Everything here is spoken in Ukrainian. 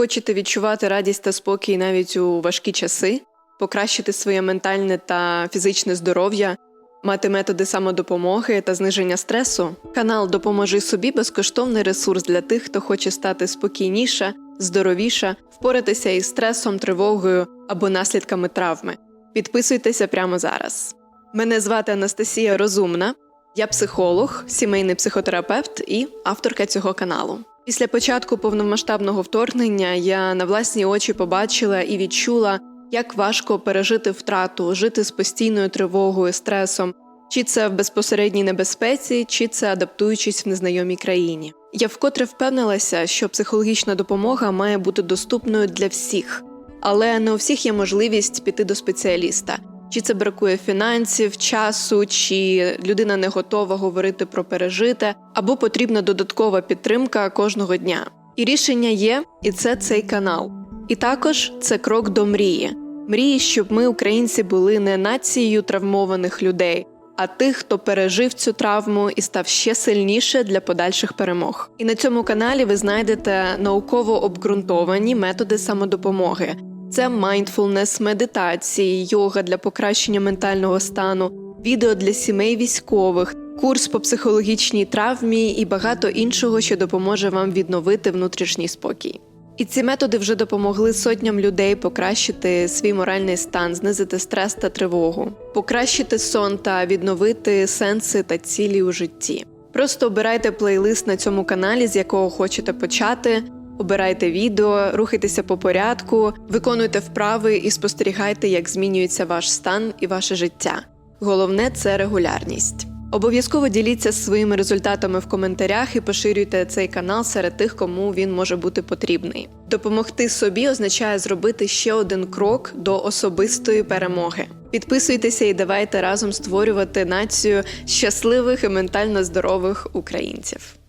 Хочете відчувати радість та спокій навіть у важкі часи, покращити своє ментальне та фізичне здоров'я, мати методи самодопомоги та зниження стресу? Канал Допоможи собі безкоштовний ресурс для тих, хто хоче стати спокійніше, здоровіше, впоратися із стресом, тривогою або наслідками травми. Підписуйтеся прямо зараз. Мене звати Анастасія Розумна. Я психолог, сімейний психотерапевт і авторка цього каналу. Після початку повномасштабного вторгнення я на власні очі побачила і відчула, як важко пережити втрату, жити з постійною тривогою, стресом, чи це в безпосередній небезпеці, чи це адаптуючись в незнайомій країні. Я вкотре впевнилася, що психологічна допомога має бути доступною для всіх, але не у всіх є можливість піти до спеціаліста. Чи це бракує фінансів, часу, чи людина не готова говорити про пережите, або потрібна додаткова підтримка кожного дня. І рішення є, і це цей канал. І також це крок до мрії. Мрії, щоб ми, українці, були не нацією травмованих людей, а тих, хто пережив цю травму і став ще сильніше для подальших перемог. І на цьому каналі ви знайдете науково обґрунтовані методи самодопомоги. Це майндфулнес, медитації, йога для покращення ментального стану, відео для сімей військових, курс по психологічній травмі і багато іншого, що допоможе вам відновити внутрішній спокій. І ці методи вже допомогли сотням людей покращити свій моральний стан, знизити стрес та тривогу, покращити сон та відновити сенси та цілі у житті. Просто обирайте плейлист на цьому каналі, з якого хочете почати. Обирайте відео, рухайтеся по порядку, виконуйте вправи і спостерігайте, як змінюється ваш стан і ваше життя. Головне це регулярність. Обов'язково діліться своїми результатами в коментарях і поширюйте цей канал серед тих, кому він може бути потрібний. Допомогти собі означає зробити ще один крок до особистої перемоги. Підписуйтеся і давайте разом створювати націю щасливих і ментально здорових українців.